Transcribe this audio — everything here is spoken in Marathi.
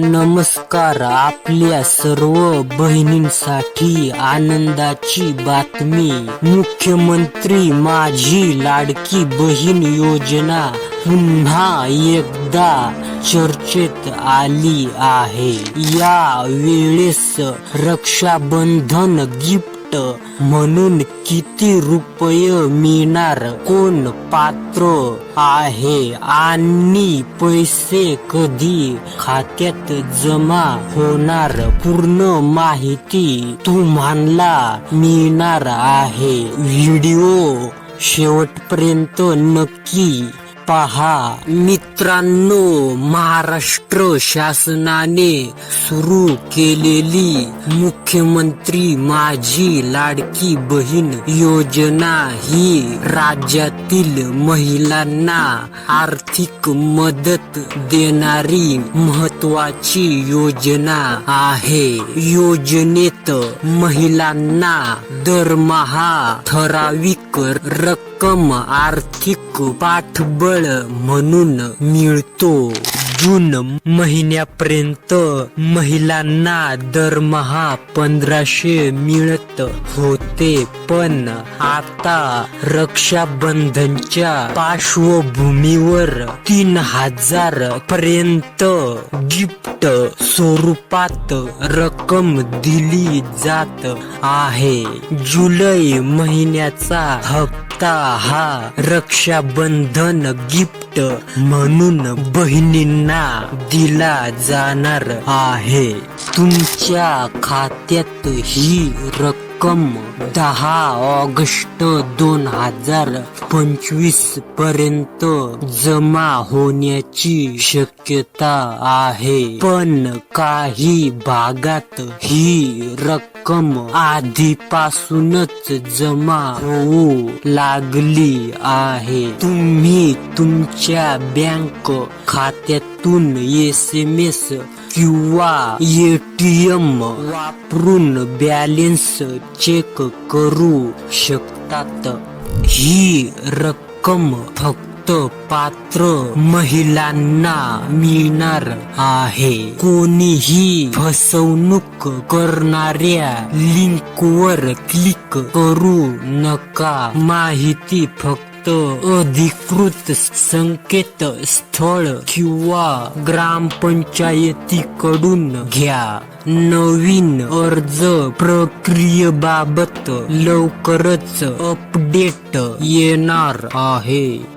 नमस्कार आपल्या सर्व बहिणींसाठी आनंदाची बातमी. मुख्यमंत्री माझी लाडकी बहीण योजना पुन्हा एकदा चर्चेत आली आहे. या वेळेस रक्षाबंधन गिफ्ट म्हणून किती रुपये मिळणार? कोण पात्र आहे? आणि पैसे कधी खात्यात जमा होणार? पूर्ण माहिती तुम्हाला मिळणार आहे. व्हिडिओ शेवटपर्यंत नक्की पहा मित्रांनो महाराष्ट्र शासनाने सुरू केलेली मुख्यमंत्री माझी लाडकी बहीण योजना ही राज्यातील महिलांना आर्थिक मदत देणारी महत्वाची योजना आहे. योजनेत महिलांना दरमहा ठराविक रक्कम आर्थिक पाठबळ म्हणून मिळतो. जून महिन्यापर्यंत महिलांना दरमहा पंधराशे मिळत होते. पण आता रक्षाबंधनच्या पार्श्वभूमीवर तीन हजार पर्यंत गिफ्ट स्वरूपात रक्कम दिली जात आहे. जुलै महिन्याचा हप्ता हा रक्षाबंधन गिफ्ट म्हणून बहिणींना दिला जाणार आहे. तुमच्या खात्यात ही रक्कम रक्कम दहा ऑगस्ट दोन हजार पंचवीसपर्यंत जमा होण्याची शक्यता आहे. पण काही भागात ही रक्कम आधीपासूनच जमा होऊ लागली आहे. तुम्ही तुमच्या बँक खात्यातून एस एम एस किंवा एटीएम वापरून बॅलेन्स चेक करू शकतात. ही रक्कम फक्त पात्र महिलांना मिळणार आहे. कोणीही फसवणूक करणाऱ्या लिंकवर क्लिक करू नका. माहिती फक्त अधिकृत संकेत स्थळ किंवा ग्रामपंचायतीकडून घ्या. नवीन अर्ज प्रक्रियेबाबत लवकरच अपडेट येणार आहे.